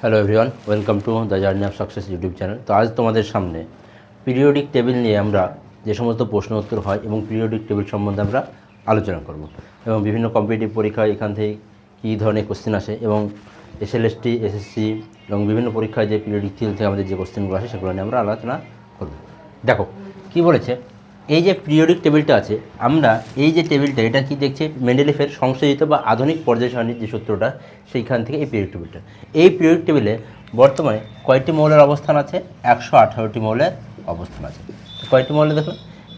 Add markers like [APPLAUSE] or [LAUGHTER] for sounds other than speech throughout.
Hello everyone welcome to the journey of success YouTube channel তো আজ তোমাদের সামনে পিরিয়ডিক টেবিল নিয়ে আমরা যে সমস্ত প্রশ্ন উত্তর হয় এবং পিরিয়ডিক টেবিল সম্বন্ধে আমরা আলোচনা করব। এবং বিভিন্ন কম্পিটিটিভ পরীক্ষায় এখান থেকে কী ধরনের কোশ্চেন আসে এবং এসএলএসটি এসএসসি এবং বিভিন্ন পরীক্ষায় যে পিরিয়ডিক টেবিল থেকে আমাদের যে কোশ্চেনগুলো আসে সেগুলো নিয়ে আমরা আলোচনা করব। দেখো, কি বলেছে? এই যে পিরিয়ডিক টেবিলটা আছে, আমরা এই যে টেবিলটা এটা কি দেখছি? মেন্ডেলিফের সংশোধিত বা আধুনিক পর্যায় সারণীর যে সূত্রটা, সেইখান থেকে এই পিরিয়ডিক টেবিলটা এই পিরিয়ডিক টেবিলে বর্তমানে কয়টি মৌলের অবস্থান আছে? একশো আঠারোটি মৌলের অবস্থান আছে। কয়টি মৌলে দেখো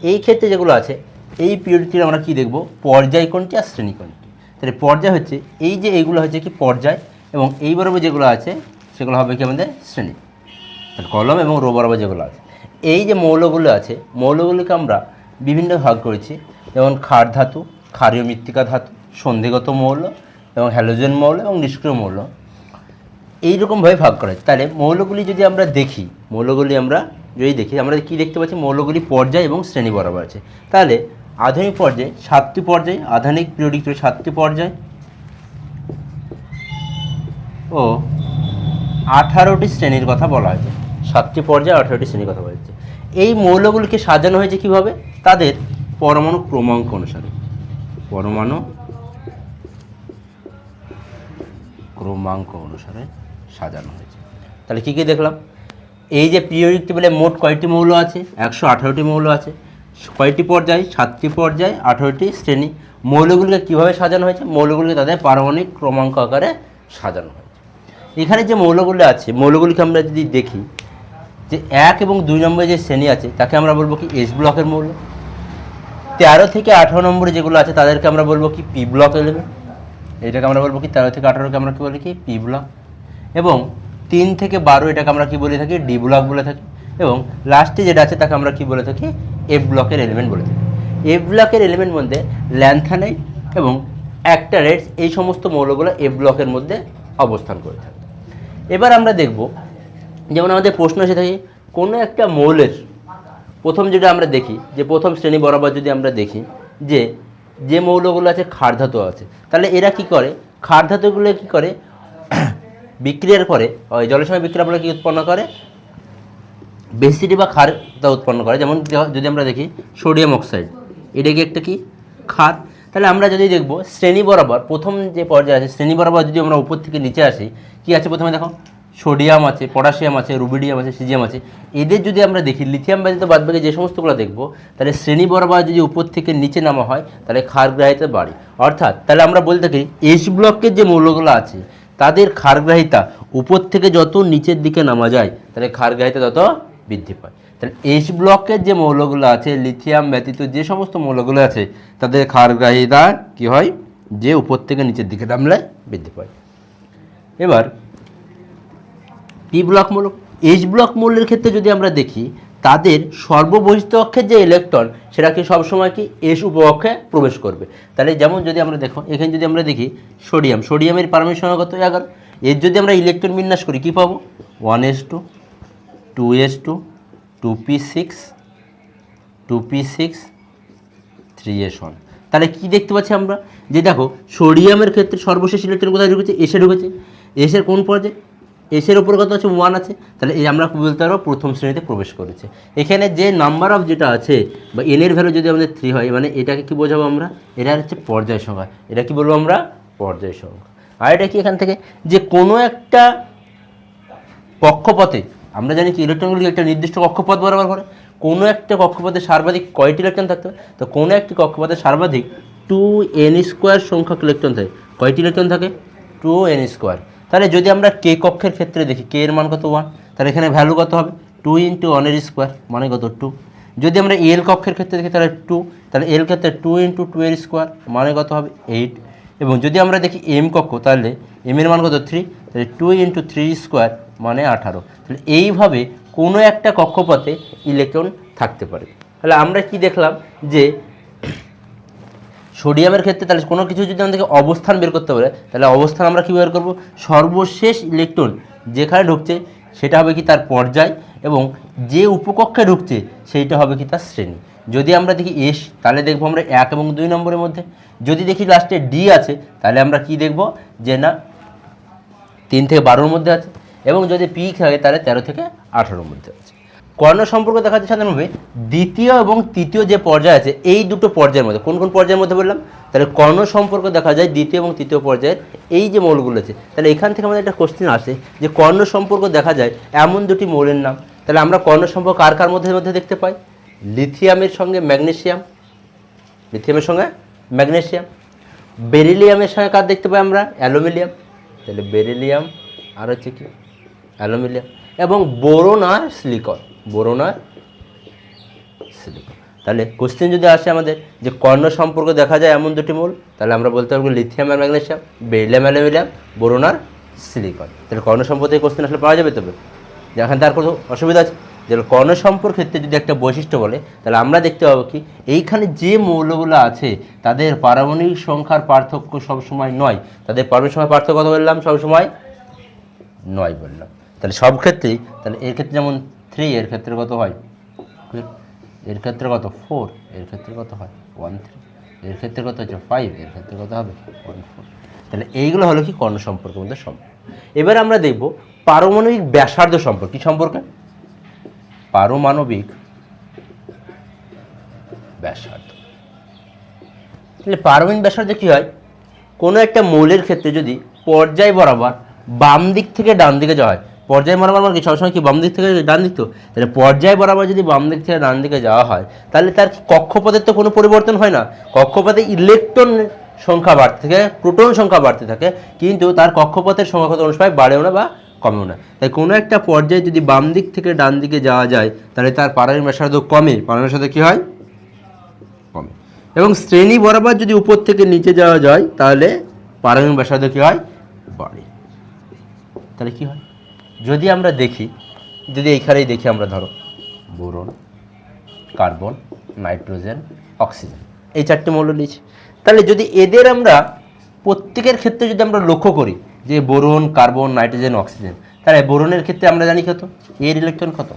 এই ক্ষেত্রে যেগুলো আছে, এই পিরিয়ডিকটির আমরা কি দেখব? পর্যায় কোনটি আর শ্রেণি কোনটি? তাহলে পর্যায় হচ্ছে, এই যে এইগুলো হচ্ছে কি পর্যায় এবং এই বরাবর যেগুলো আছে, সেগুলো হবে কি আমাদের শ্রেণি। তাহলে কলম এবং রো বরাবর যেগুলো আছে। এই যে মৌলগুলো আছে, মৌলগুলোকে আমরা বিভিন্ন ভাগ করেছি। যেমন ক্ষার ধাতু, ক্ষারীয় মৃত্তিকা ধাতু, সন্ধিগত মৌল, এবং হ্যালোজেন মৌল, এবং নিষ্ক্রিয় মৌল। এইরকমভাবে ভাগ করা হয় তাহলে মৌলগুলি যদি আমরা দেখি, মৌলগুলি আমরা যদি দেখি, আমরা কি দেখতে পাচ্ছি? মৌলগুলি পর্যায় এবং শ্রেণি বরাবর আছে। তাহলে আধুনিক পর্যায়ে, সাতটি পর্যায়, আধুনিক পিরিয়ডিক সাতটি পর্যায়, ও আঠারোটি শ্রেণির কথা বলা হয়েছে। সাতটি পর্যায়ে, আঠারোটি শ্রেণির কথা বলা হয়েছে। এই মৌলগুলিকে সাজানো হয়েছে কীভাবে? তাদের পরমাণু ক্রমাঙ্ক অনুসারে। পরমাণু ক্রমাঙ্ক অনুসারে সাজানো হয়েছে। তাহলে কী কী দেখলাম? এই যে পিরিয়ডিক টেবিলে মোট কয়টি মৌল আছে? একশো আঠারোটি মৌল আছে। কয়টি পর্যায়? সাতটি পর্যায়, আঠারোটি শ্রেণি। মৌলগুলিকে কীভাবে সাজানো হয়েছে? মৌলগুলিকে তাদের পারমাণবিক ক্রমাঙ্ক আকারে সাজানো হয়েছে। এখানে যে মৌলগুলো আছে, মৌলগুলিকে আমরা যদি দেখি যে এক এবং দুই নম্বরে যে শ্রেণি আছে, তাকে আমরা বলব কি এস ব্লকের মৌল। তেরো থেকে আঠারো নম্বরে যেগুলো আছে, তাদেরকে আমরা বলব কি পি ব্লক এলেভেন এটাকে আমরা বলব কি তেরো থেকে আঠারোকে আমরা কি বলি কি পি ব্লক এবং তিন থেকে বারো এটাকে আমরা কি বলে থাকি? ডি ব্লক বলে থাকি। এবং লাস্টে যেটা আছে, তাকে আমরা কি বলে থাকি? এফ ব্লকের এলিমেন্ট বলে থাকি। এফ ব্লকের এলিমেন্ট মধ্যে ল্যান্থানাইট এবং অ্যাক্টারেটস এই সমস্ত মৌলগুলো এফ ব্লকের মধ্যে অবস্থান করে থাকে। এবার আমরা দেখব যেমন আমাদের প্রশ্ন এসে থাকে কোনো একটা মৌলের প্রথম যেটা আমরা দেখি, যে প্রথম শ্রেণি বরাবর যদি আমরা দেখি, যে যে মৌলগুলো আছে ক্ষার ধাতু আছে, তাহলে এরা কি করে? ক্ষার ধাতুগুলো কি করে? [CLEARS THROAT] বিক্রিয়ার পরে, ওই জলের সঙ্গে বিক্রিয়া বলে কি উৎপন্ন করে? বেসিডি বা ক্ষারটা উৎপন্ন করে, যেমন যদি আমরা দেখি, সোডিয়াম অক্সাইড এটা কি একটা কি? ক্ষার। তাহলে আমরা যদি দেখব, শ্রেণি বরাবর, প্রথম যে পর্যায়ে আছে, শ্রেণি বরাবর যদি আমরা উপর থেকে নিচে আসি, কি আছে প্রথমে দেখো? সোডিয়াম আছে, পটাশিয়াম আছে, রুবিডিয়াম আছে, সিজিয়াম আছে। এদের যদি আমরা দেখি, লিথিয়াম ব্যতীত বাদবাকি যে সমস্তগুলো দেখব, তাহলে শ্রেণি বরাবর যদি উপর থেকে নিচে নামা হয়, তাহলে ক্ষারগ্রাহিতা বাড়ে। অর্থাৎ, তাহলে আমরা বলতে থাকি এস ব্লকের যে মৌলগুলো আছে, তাদের ক্ষারগ্রাহিতা উপর থেকে যত নিচের দিকে নামা যায়, তাহলে ক্ষারগ্রাহিতা তত বৃদ্ধি পায়। তাহলে এইচ ব্লকের যে মৌলগুলো আছে, লিথিয়াম ব্যতীত যে সমস্ত মৌলগুলো আছে, তাদের ক্ষারগ্রাহিতা কি হয়? যে উপর থেকে নিচের দিকে নামলে বৃদ্ধি পায়। এবার পি ব্লক মৌল এইচ ব্লক মৌলের ক্ষেত্রে যদি আমরা দেখি, তাদের সর্ববহিষ্ঠ অক্ষের যে ইলেকট্রন সেটা কি সবসময় কি এস উপকক্ষে প্রবেশ করবে। তাহলে যেমন যদি আমরা দেখো, এখানে যদি আমরা দেখি সোডিয়াম সোডিয়ামের সংখ্যা কত? এগারো। এর যদি আমরা ইলেকট্রন বিন্যাস করি, কী পাবো? One S two two S two two P six two P six three S one তাহলে কী দেখতে পাচ্ছি আমরা? যে দেখো সোডিয়ামের ক্ষেত্রে সর্বশেষ ইলেকট্রন কোথায় ঢুকেছে? এসে ঢুকেছে। এসের কোন পর্যায়ে? এসের উপর কত আছে ওয়ান আছে, তাহলে এই আমরা বলতে পারব প্রথম শ্রেণীতে প্রবেশ করেছে। এখানে যে নাম্বার অফ যেটা আছে, বা এনের ভ্যালু যদি আমাদের থ্রি হয় মানে এটাকে কি বোঝাবো আমরা? এটা হচ্ছে পর্যায় সংখ্যা। এটা কি বলব আমরা? পর্যায় সংখ্যা। আর এটা কি এখান থেকে? যে কোনো একটা কক্ষপথে, আমরা জানি কি ইলেকট্রনগুলি একটা নির্দিষ্ট কক্ষপথ বরাবর করে। কোনো একটা কক্ষপথে সর্বাধিক কয়টি ইলেকট্রন থাকতে হবে তো কোনো একটি কক্ষপথে সর্বাধিক টু এন স্কোয়ার সংখ্যক ইলেকট্রন থাকে। কয়টি ইলেকট্রন থাকে? টু এন স্কোয়ার তাহলে যদি আমরা কে কক্ষের ক্ষেত্রে দেখি কে এর মান কত? ওয়ান তাহলে এখানে ভ্যালু কত হবে? টু ইন্টু ওয়ানের স্কোয়ার মানে কত? টু যদি আমরা এল কক্ষের ক্ষেত্রে দেখি, তাহলে টু তাহলে এল ক্ষেত্রে টু ইন্টু টু এর স্কোয়ার মানে কত হবে? এইট এবং যদি আমরা দেখি এম কক্ষ, তাহলে এম এর মান কত? থ্রি তাহলে টু ইন্টু থ্রি স্কোয়ার মানে আঠারো. তাহলে এইভাবে কোনো একটা কক্ষপথে ইলেকট্রন থাকতে পারে। তাহলে আমরা কি দেখলাম? যে সোডিয়ামের ক্ষেত্রে তাহলে কোনো কিছু যদি আমাদেরকে অবস্থান বের করতে পারে তাহলে অবস্থান আমরা কী বের করব? সর্বশেষ ইলেকট্রন যেখানে ঢুকছে, সেটা হবে কি তার পর্যায় এবং যে উপকক্ষে ঢুকছে, সেইটা হবে কি তার শ্রেণি। যদি আমরা দেখি এস তাহলে দেখব আমরা এক এবং দুই নম্বরের মধ্যে। যদি দেখি লাস্টে ডি আছে, তাহলে আমরা কি দেখব? যে না, তিন থেকে বারোর মধ্যে আছে এবং যদি পি থাকে, তাহলে তেরো থেকে আঠারোর মধ্যে আছে। কর্ণ সম্পর্ক দেখা যাচ্ছে সাধারণভাবে দ্বিতীয় এবং তৃতীয় যে পর্যায় আছে, এই দুটো পর্যায়ের মধ্যে, কোন কোন পর্যায়ের মধ্যে বললাম? তাহলে কর্ণ সম্পর্ক দেখা যায় দ্বিতীয় এবং তৃতীয় পর্যায়ের এই যে মৌলগুলো আছে, তাহলে এখান থেকে আমাদের একটা কোশ্চেন আসে যে কর্ণ সম্পর্ক দেখা যায় এমন দুটি মৌলের নাম। তাহলে আমরা কর্ণ সম্পর্ক কার কার মধ্যে মধ্যে দেখতে পাই? লিথিয়ামের সঙ্গে ম্যাগনেশিয়াম লিথিয়ামের সঙ্গে ম্যাগনেসিয়াম। বেরিলিয়ামের সঙ্গে কার দেখতে পাই আমরা? অ্যালুমিনিয়াম। তাহলে বেরিলিয়াম আর হচ্ছে কি? অ্যালুমিনিয়াম। এবং বোরন আর সিলিকন। বোরন আর সিলিকন। তাহলে কোশ্চেন যদি আসে আমাদের যে কর্ণ সম্পর্ক দেখা যায় এমন দুটি মূল, তাহলে আমরা বলতে পারব লিথিয়াম আর ম্যাগনেসিয়াম বেরিলিয়াম অ্যালুমিনিয়াম বোরন আর সিলিকন তাহলে কর্ণ সম্পর্কে কোশ্চেন আসলে পাওয়া যাবে তবে? যেখানে তার কোনো অসুবিধা আছে? যেন কর্ণ সম্পর্ক ক্ষেত্রে যদি একটা বৈশিষ্ট্য বলে, তাহলে আমরা দেখতে পাবো কি, এইখানে যে মৌলগুলো আছে, তাদের পারমাণবিক সংখ্যার পার্থক্য সবসময় নয়। তাদের পারমাণবিক সংখ্যার পার্থক্য কত বললাম? সবসময় নয় বললাম। তাহলে সব ক্ষেত্রেই, তাহলে এর ক্ষেত্রে যেমন থ্রি এর ক্ষেত্রে কত হয়? এর ক্ষেত্রে কত? ফোর এর ক্ষেত্রে কত হয়? ওয়ান থ্রি এর ক্ষেত্রে কত হচ্ছে? ফাইভ এর ক্ষেত্রে কত হবে? ওয়ান ফোর তাহলে এইগুলো হলো কি কর্ণ সম্পর্কের মধ্যে সম্পর্ক। এবার আমরা দেখব পারমাণবিক ব্যাসার্ধ সম্পর্ক। কি সম্পর্কে? পারমাণবিক ব্যাসার্ধ। তাহলে পারমাণবিক ব্যাসার্ধ কী হয়? কোনো একটা মৌলের ক্ষেত্রে যদি পর্যায় বরাবর বাম দিক থেকে ডান দিকে যাওয়া হয় পর্যায় বরাবর মানে কি সবসময় কি বাম দিক থেকে ডান দিক তো? তাহলে পর্যায় বরাবর যদি বাম দিক থেকে ডান দিকে যাওয়া হয়, তাহলে তার কক্ষপথের তো কোনো পরিবর্তন হয় না। কক্ষপথে ইলেকট্রন সংখ্যা বাড়তে থাকে প্রোটন সংখ্যা বাড়তে থাকে, কিন্তু তার কক্ষপথের সংখ্যা কত অনুসারে বাড়েও না বা কমেও না। তাই কোনো একটা পর্যায়ে যদি বাম দিক থেকে ডান দিকে যাওয়া যায়, তাহলে তার পারমাণবিক ব্যাসার্ধ কমে। পারমাণবিক ব্যাসার্ধ কী হয়? কমে। এবং শ্রেণি বরাবর যদি উপর থেকে নিচে যাওয়া যায়, তাহলে পারমাণবিক ব্যাসার্ধ কী হয়? বাড়ে। তাহলে কী হয়? যদি আমরা দেখি, যদি এইখানেই দেখি আমরা ধরো, বোরন, কার্বন, নাইট্রোজেন, অক্সিজেন, এই চারটি মৌল নিয়েছি। তাহলে যদি এদের আমরা প্রত্যেকের ক্ষেত্রে যদি আমরা লক্ষ্য করি যে বোরন, কার্বন, নাইট্রোজেন, অক্সিজেন, তাহলে বোরনের ক্ষেত্রে আমরা জানি কত? এর ইলেকট্রন কত?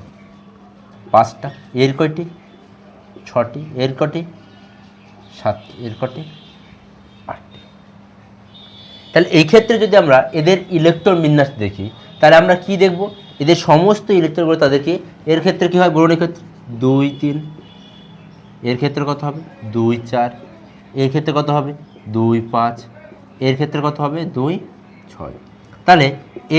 পাঁচটা। এর কয়টি? ছটি। এর কটি সাতটি। এর কটি আটটি। তাহলে এই ক্ষেত্রে যদি আমরা এদের ইলেকট্রন বিন্যাস দেখি তাহলে আমরা কি দেখব? এদের সমস্ত ইলেকট্রনগুলো তাদেরকে, এর ক্ষেত্রে কী হয় বোরনের ক্ষেত্রে দুই, তিন। এর ক্ষেত্রে কত হবে? দুই, চার। এর ক্ষেত্রে কত হবে? দুই, পাঁচ। এর ক্ষেত্রে কত হবে? দুই, ছয়। তাহলে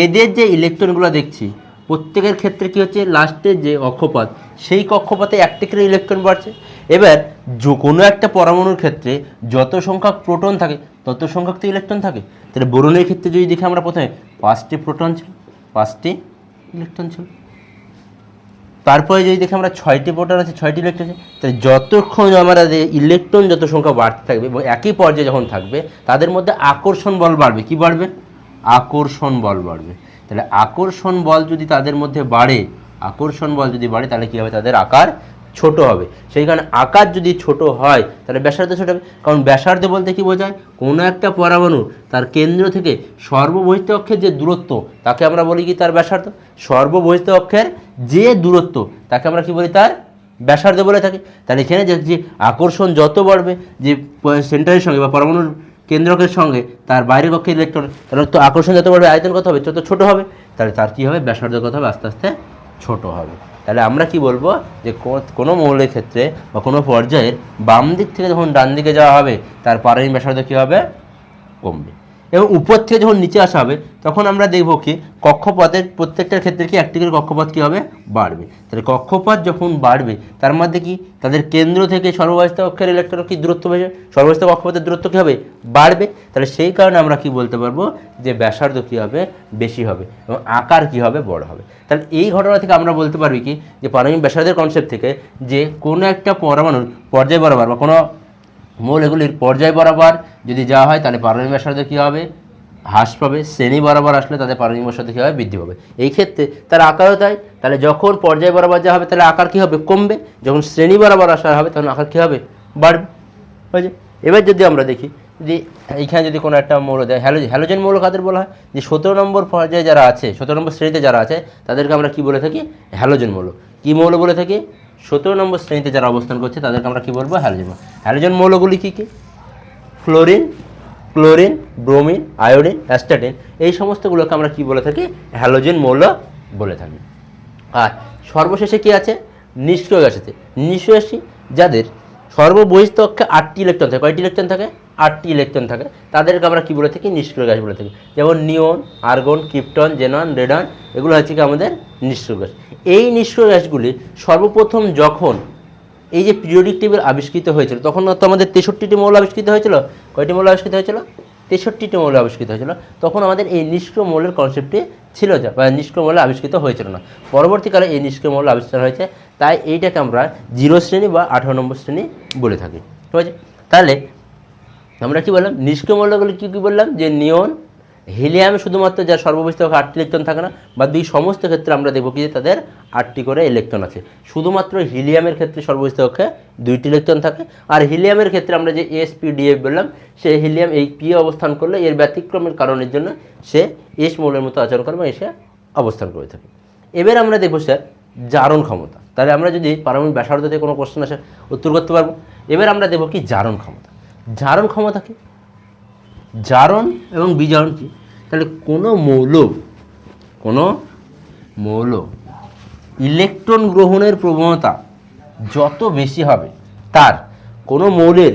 এদের যে ইলেকট্রনগুলো দেখছি, প্রত্যেকের ক্ষেত্রে কি হচ্ছে? লাস্টের যে অক্ষপাত সেই কক্ষপথে একটি করে ইলেকট্রন বাড়ছে। এবার যে কোনো একটা পরমাণুর ক্ষেত্রে যত সংখ্যক প্রোটন থাকে, তত সংখ্যক তো ইলেকট্রন থাকে। তাহলে বোরনের ক্ষেত্রে যদি দেখি আমরা প্রথমে, পাঁচটি প্রোটন ছিল। পাঁচটি ইলেকট্রন ছিল। তারপরে যদি দেখি আমরা ছয়টি প্রোটন আছে, ছয়টি ইলেকট্রন আছে, তাহলে যতক্ষণ আমরা ইলেকট্রন যত সংখ্যা বাড়তে থাকবে এবং একই পর্যায়ে যখন থাকবে, তাদের মধ্যে আকর্ষণ বল বাড়বে। কি বাড়বে? আকর্ষণ বল বাড়বে। তাহলে আকর্ষণ বল যদি তাদের মধ্যে বাড়ে, আকর্ষণ বল যদি বাড়ে, তাহলে কী হবে? তাদের আকার ছোট হবে। সেই কারণে আকার যদি ছোট হয়, তাহলে ব্যাসার্ধ ছোট হবে। কারণ ব্যাসার্ধ বলতে কি বোঝায়? কোনো একটা পরমাণু তার কেন্দ্র থেকে সর্ববহিত অক্ষের যে দূরত্ব, তাকে আমরা বলি কি তার ব্যাসার্ধ? সর্ববহিত অক্ষের যে দূরত্ব, তাকে আমরা কি বলি তার ব্যাসার্ধ বলে থাকি। তাহলে এখানে যে আকর্ষণ যত বাড়বে, যে সেন্টারের সঙ্গে বা পরমাণুর কেন্দ্রকের সঙ্গে তার বাইরের কক্ষে ইলেকট্রন তাহলে তো আকর্ষণ যত বাড়বে, আয়তন কত হবে? তত ছোট হবে, তাহলে তার কী হবে? ব্যাসার্ধ কত হবে? আস্তে আস্তে ছোট হবে। তাহলে আমরা কি বলব? যে কোনো মৌলের ক্ষেত্রে বা কোনো পর্যায়ের বাম দিক থেকে যখন ডান দিকে যাওয়া হবে, তার পারমিক ব্যাসার্ধ কী হবে? কমবে। এবং উপর থেকে যখন নিচে আসা হবে, তখন আমরা দেখব কি, কক্ষপথের প্রত্যেকটার ক্ষেত্রে কি একটি করে কক্ষপথ কী হবে? বাড়বে। তাহলে কক্ষপথ যখন বাড়বে, তার মধ্যে কি, তাদের কেন্দ্র থেকে সর্ববাহিত অক্ষের ইলেকট্রন কি দূরত্ব বেড়ে, সর্ববাহিত কক্ষপথের দূরত্ব কী হবে? বাড়বে। তাহলে সেই কারণে আমরা কি বলতে পারব যে ব্যাসার্ধ কী হবে? বেশি হবে এবং আকার কী হবে? বড় হবে। তাহলে এই ঘটনা থেকে আমরা বলতে পারবি কি, যে পারমাণবিক ব্যাসার্ধের কনসেপ্ট থেকে যে কোনো একটা পরমাণুর পর্যায় বরাবর বা কোনো মূল এগুলির পর্যায় বরাবর যদি যাওয়া হয়, তাহলে পারমাণবিক ব্যাসার্ধ কী হবে? হ্রাস পাবে, শ্রেণি বরাবর আসলে তাদের পারমাণবিক ব্যাসার্ধ কী হবে? বৃদ্ধি পাবে। এই ক্ষেত্রে তার আকারও তাই। তাহলে যখন পর্যায় বরাবর যাওয়া হবে, তাহলে আকার কী হবে? কমবে। যখন শ্রেণি বরাবর আসা হবে, তখন আকার কী হবে? বাড়বে। হয়েছে এবার যদি আমরা দেখি যদি এইখানে যদি কোনো একটা মৌল দেয়, হ্যালো, হ্যালোজেন মৌল কাদের বলা হয়? যে সতেরো নম্বর পর্যায়ে যারা আছে, সতেরো নম্বর শ্রেণীতে যারা আছে, তাদেরকে আমরা কি বলে থাকি? হ্যালোজেন মৌল। কী মৌল বলে থাকি? সতেরো নম্বর শ্রেণীতে যারা অবস্থান করছে, তাদেরকে আমরা কী বলব? হ্যালোজেন হ্যালোজেন মৌলগুলি কী কী? Fluorine chlorine bromine iodine astatine এই সমস্তগুলোকে আমরা কী বলে থাকি? হ্যালোজেন মৌল বলে থাকি। আর সর্বশেষে কী আছে? নিষ্ক্রিয় গ্যাস আছে। নিষ্ক্রিয় যাদের সর্ববহিষ্ঠ অক্ষে আটটি ইলেকট্রন থাকে। কয়টি ইলেকট্রন থাকে? আটটি ইলেকট্রন থাকে, তাদেরকে আমরা কী বলে থাকি? নিষ্ক্রিয় গ্যাস বলে থাকি। যেমন neon argon krypton xenon, radon, এগুলো হচ্ছে কি আমাদের নিষ্ক্রিয় গ্যাস এই নিষ্ক্রিয় গ্যাসগুলি সর্বপ্রথম যখন এই যে পিরিয়ডিক টেবিল আবিষ্কৃত হয়েছিল, তখন তো আমাদের তেষট্টিটি মৌল আবিষ্কৃত হয়েছিল? কয়টি মৌল আবিষ্কৃত হয়েছিল? তেষট্টিটি মৌল আবিষ্কৃত হয়েছিল। তখন আমাদের এই নিষ্ক্রিয় মৌলের কনসেপ্টটি ছিল যা, বা নিষ্ক্রিয় মৌল আবিষ্কৃত হয়েছিল না। পরবর্তীকালে এই নিষ্ক্রিয় মৌল আবিষ্কার হয়েছে, তাই এইটাকে আমরা জিরো শ্রেণি বা আঠারো নম্বর শ্রেণি বলে থাকি। ঠিক আছে? তাহলে আমরা কি বললাম? নিষ্ক্রিয় মৌলগুলো কী কী বললাম? যে নিয়ন, হিলিয়ামে শুধুমাত্র যার সর্ববিস্ত আটটি ইলেকট্রন থাকে না বা দুই সমস্ত ক্ষেত্রে আমরা দেখব কি যে তাদের আটটি করে ইলেকট্রন আছে। শুধুমাত্র হিলিয়ামের ক্ষেত্রে সর্ববিস্ত কক্ষে দুইটি ইলেকট্রন থাকে। আর হিলিয়ামের ক্ষেত্রে আমরা যে এস পি ডিএফ বললাম, সে হিলিয়াম এই পি অবস্থান করলে এর ব্যতিক্রমের কারণের জন্য সে এস মৌলের মতো আচরণ করে বা এসে অবস্থান করে থাকে। এবার আমরা দেখব স্যার জারণ ক্ষমতা। তাহলে আমরা যদি পারমাণবিক ব্যাসার্ধ থেকে কোনো কোশ্চেন আসে, উত্তর করতে পারব। এবার আমরা দেখব কি জারণ ক্ষমতা। জারণ ক্ষমতা কি? জারণ এবং বিজারণ কি? তাহলে কোনো মৌল কোনো মৌল ইলেকট্রন গ্রহণের প্রবণতা যত বেশি হবে, তার কোনো মৌলের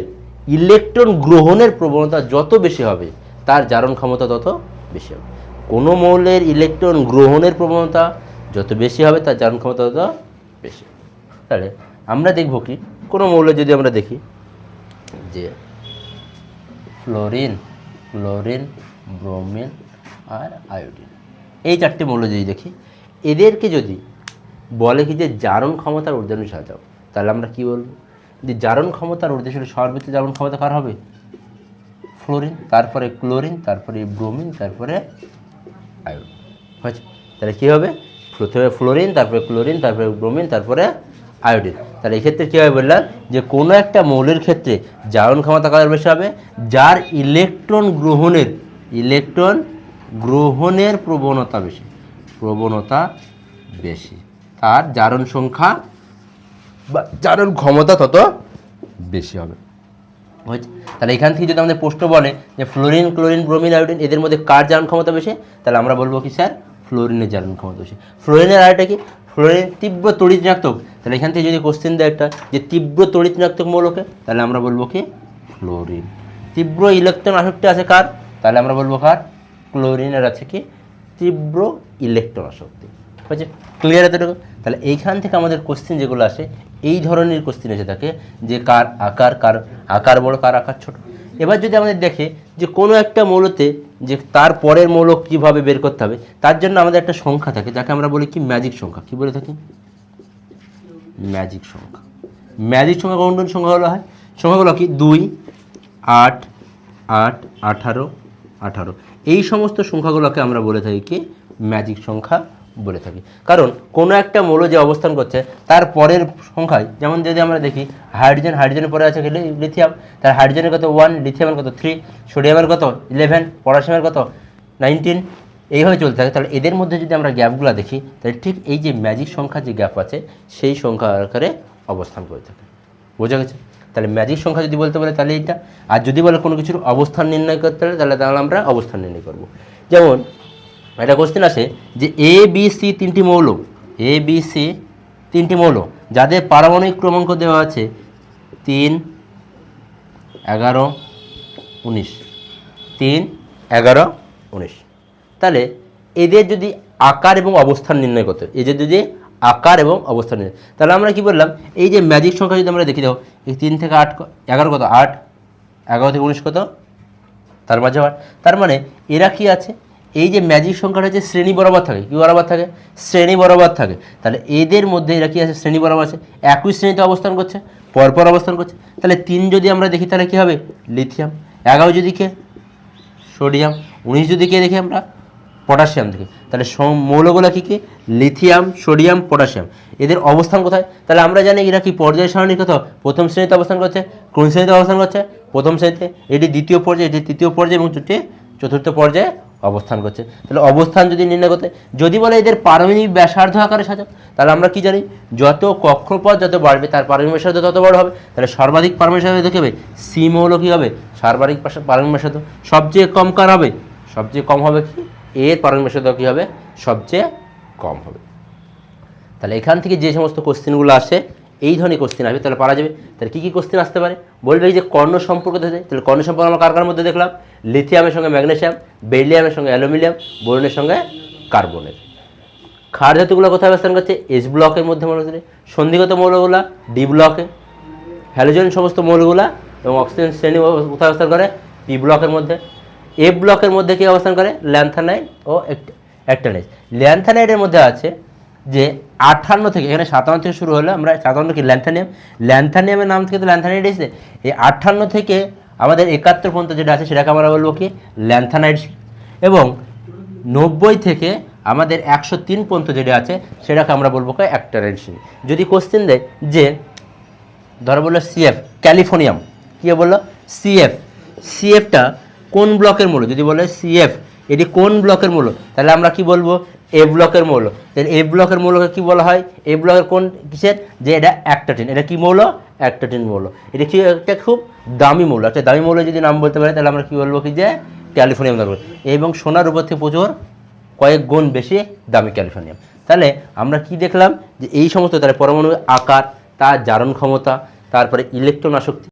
ইলেকট্রন গ্রহণের প্রবণতা যত বেশি হবে, তার জারণ ক্ষমতা তত বেশি হবে। কোনো মৌলের ইলেকট্রন গ্রহণের প্রবণতা যত বেশি হবে, তার জারণ ক্ষমতা তত বেশি তাহলে আমরা দেখব কি? কোনো মৌল যদি আমরা দেখি যে ফ্লোরিন, ক্লোরিন, ব্রোমিন আর আয়োডিন। এই চারটি মৌল যদি দেখি, এদেরকে যদি বলে কি যে জারণ ক্ষমতার ঊর্ধ্বে সাজাও, তাহলে আমরা কি বলব? যে জারণ ক্ষমতার ঊর্ধ্বে সর্বোচ্চ জারণ ক্ষমতা কার হবে? ফ্লোরিন, তারপরে ক্লোরিন, তারপরে ব্রোমিন, তারপরে আয়োডিন। হয়েছে? তাহলে কী হবে? প্রথমে ফ্লোরিন, তারপরে ক্লোরিন, তারপরে ব্রোমিন, তারপরে আয়োডিন। তাহলে এক্ষেত্রে কী হবে বললাম যে কোনো একটা মৌলের ক্ষেত্রে জারণ ক্ষমতা কার বেশি হবে? যার ইলেকট্রন গ্রহণের ইলেকট্রন গ্রহণের প্রবণতা বেশি প্রবণতা বেশি। তার জারণ সংখ্যা বা জারণ ক্ষমতা তত বেশি হবে। তাহলে এখান থেকে যদি আমাদের প্রশ্ন বলে যে ফ্লোরিন, ক্লোরিন, ব্রোমিন, আয়োডিন এদের মধ্যে কার জারণ ক্ষমতা বেশি? তাহলে আমরা বলব কি, স্যার? ফ্লোরিনের জারণ ক্ষমতা বেশি ফ্লোরিনের আরেকটা কি? ফ্লোরিন তীব্র তড়িৎ ঋণাত্মক তাহলে এখান থেকে যদি কোশ্চেন দেয় একটা, যে তীব্র তড়িৎ ঋণাত্মক মৌলকে, তাহলে আমরা বলব কি? ফ্লোরিন। তীব্র ইলেকট্রন আসক্তি আছে কার? তাহলে আমরা বলব কার? ক্লোরিনের আছে কি? তীব্র ইলেকট্রন আসক্তি। হয়েছে ক্লিয়ার এতটুকু তাহলে এইখান থেকে আমাদের কোশ্চেন যেগুলো আসে, এই ধরনের কোশ্চেন এসে থাকে যে কার আকার কার আকার বড়, কার আকার ছোট। এবার যদি আমাদের দেখে যে কোনো একটা মৌলতে যে তার পরের মৌলক কীভাবে বের করতে হবে, তার জন্য আমাদের একটা সংখ্যা থাকে, যাকে আমরা বলি কি? ম্যাজিক সংখ্যা। কি বলে থাকি? ম্যাজিক সংখ্যা। ম্যাজিক সংখ্যা কোন সংখ্যাগুলো হয়? সংখ্যাগুলো কি? দুই, আট আট, আঠারো আঠারো। এই সমস্ত সংখ্যাগুলোকে আমরা বলে থাকি কি? ম্যাজিক সংখ্যা বলে থাকি। কারণ কোনো একটা মৌল যে অবস্থান করছে, তার পরের সংখ্যায়, যেমন যদি আমরা দেখি, হাইড্রোজেন হাইড্রোজেনের পরে আছে লিথিয়াম। তার হাইড্রোজেনের কত? ওয়ান লিথিয়ামের কত? থ্রি সোডিয়ামের কত? ইলেভেন পটাশিয়ামের কত? নাইনটিন এইভাবে চলতে থাকে। তাহলে এদের মধ্যে যদি আমরা গ্যাপগুলো দেখি, তাহলে ঠিক এই যে ম্যাজিক সংখ্যা যে গ্যাপ আছে, সেই সংখ্যা আকারে অবস্থান করে থাকে। বোঝা গেছে? তাহলে ম্যাজিক সংখ্যা যদি বলতে পারে তাহলে এইটা। আর যদি বলে কোনো কিছুর অবস্থান নির্ণয় করতে পারে তাহলে তাহলে আমরা অবস্থান নির্ণয় করব। যেমন একটা কোশ্চেন আসে যে এ বি সি তিনটি মৌল এ বি সি তিনটি মৌল যাদের পারমাণবিক ক্রমাঙ্ক দেওয়া আছে তিন, এগারো, উনিশ। তিন, এগারো, উনিশ। তাহলে এদের যদি আকার এবং অবস্থান নির্ণয় করতে এদের যদি আকার এবং অবস্থান নির্ণয় তাহলে আমরা কি বললাম, এই যে ম্যাজিক সংখ্যা যদি আমরা দেখি দাও এই তিন থেকে আট এগারো কত? আট, এগারো থেকে উনিশ কত? তার মাঝে আবার তার মানে এরা কি আছে? এই যে ম্যাজিক সংখ্যাটা হচ্ছে শ্রেণি বরাবর থাকে, কি বরাবর থাকে? শ্রেণি বরাবর থাকে। তাহলে এদের মধ্যে এরা কি আছে? শ্রেণি বরাবর আছে। একই শ্রেণীতে অবস্থান করছে, পরপর অবস্থান করছে। তাহলে তিন যদি আমরা দেখি, তাহলে কী হবে? লিথিয়াম এগারো যদি কে সোডিয়াম উনিশ যদি কে দেখি আমরা পটাশিয়াম দেখি। তাহলে মৌলগুলো কী কী? লিথিয়াম সোডিয়াম পটাশিয়াম এদের অবস্থান কোথায়? তাহলে আমরা জানি এরা কি পর্যায় সারণী কত প্রথম শ্রেণীতে অবস্থান করছে, কোন শ্রেণীতে অবস্থান করছে? প্রথম শ্রেণীতে। এটি দ্বিতীয় পর্যায়ে, এটি তৃতীয় পর্যায়ে এবং চতুর্থ পর্যায়ে অবস্থান করছে। তাহলে অবস্থান যদি নির্ণয় করতে, যদি বলে এদের পারমাণবিক ব্যাসার্ধ আকারে সাজাও, তাহলে আমরা কি জানি? যত কক্ষপথ যত বাড়বে, তার পারমাণবিক ব্যাসার্ধ তত বড় হবে। তাহলে সর্বাধিক পারমাণবিক ব্যাসার্ধ দেখে হবে? সি মৌল কী হবে? সর্বাধিক পারমাণবিক ব্যাসার্ধ। সবচেয়ে কম কার হবে? সবচেয়ে কম হবে কি? এর পারমাণবিক ব্যাসার্ধ কী হবে? সবচেয়ে কম হবে। তাহলে এখান থেকে যে সমস্ত কোশ্চেনগুলো আসে, এই ধরনের কোশ্চেন আসবে, তাহলে পারা যাবে। তাহলে কী কী কোশ্চেন আসতে পারে? বলবে যে কর্ণ সম্পর্ক দেখে তাহলে কর্ণ সম্পর্ক আমরা কার কার মধ্যে দেখলাম? লিথিয়ামের সঙ্গে ম্যাগনেসিয়াম বেরিলিয়ামের সঙ্গে অ্যালুমিনিয়াম, বোরনের সঙ্গে কার্বনের। ক্ষার ধাতুগুলো কোথায় অবস্থান করছে? এস ব্লকের মধ্যে হচ্ছে। সন্ধিগত মৌলগুলো ডি ব্লকে হ্যালোজেন সমস্ত মৌলগুলা এবং অক্সিজেন শ্রেণি কোথায় অবস্থান করে? পি ব্লকের মধ্যে। এফ ব্লকের মধ্যে কী অবস্থান করে? ল্যান্থানাইড ও অ্যাক্টানাইজ ল্যান্থানাইডের মধ্যে আছে যে আঠান্ন থেকে, এখানে সাতান্ন থেকে শুরু হলো, আমরা সাতান্ন কি ল্যান্থানিয়াম। ল্যান্থানিয়ামের নাম থেকে তো ল্যান্থানাইড এসেছে। এই আটান্ন থেকে আমাদের একাত্তর পর্যন্ত যেটা আছে সেটাকে আমরা বলব কি? ল্যান্থানাইড এবং নব্বই থেকে আমাদের একশো তিন পর্যন্ত যেটা আছে সেটাকে আমরা বলব কি? অ্যাক্টানাইড যদি কোশ্চেন দেয় যে, ধরো বলল সিএফ ক্যালিফোর্নিয়াম। কী বলল? সিএফ সিএফটা কোন ব্লকের মূল? যদি বলে সিএফ এটি কোন ব্লকের মূল? তাহলে আমরা কি বলব? এ ব্লকের মৌল। তাহলে এ ব্লকের মৌলকে কি বলা হয়? এ ব্লকের কোন কিসের? যে এটা অ্যাক্টাটিন এটা কি মৌল? অ্যাক্টাটিন মৌল। এটা কি একটা খুব দামি মৌল। একটা দামি মৌল যদি নাম বলতে পারে, তাহলে আমরা কি বলব কি যে ক্যালিফোর্নিয়াম বলব। এবং সোনার উপর থেকে প্রচুর কয়েক গুণ বেশি দামি ক্যালিফোর্নিয়াম। তাহলে আমরা কি দেখলাম? যে এই সমস্ত তার পরমাণু আকার, তার জারণ ক্ষমতা, তারপরে ইলেকট্রন আসক্তি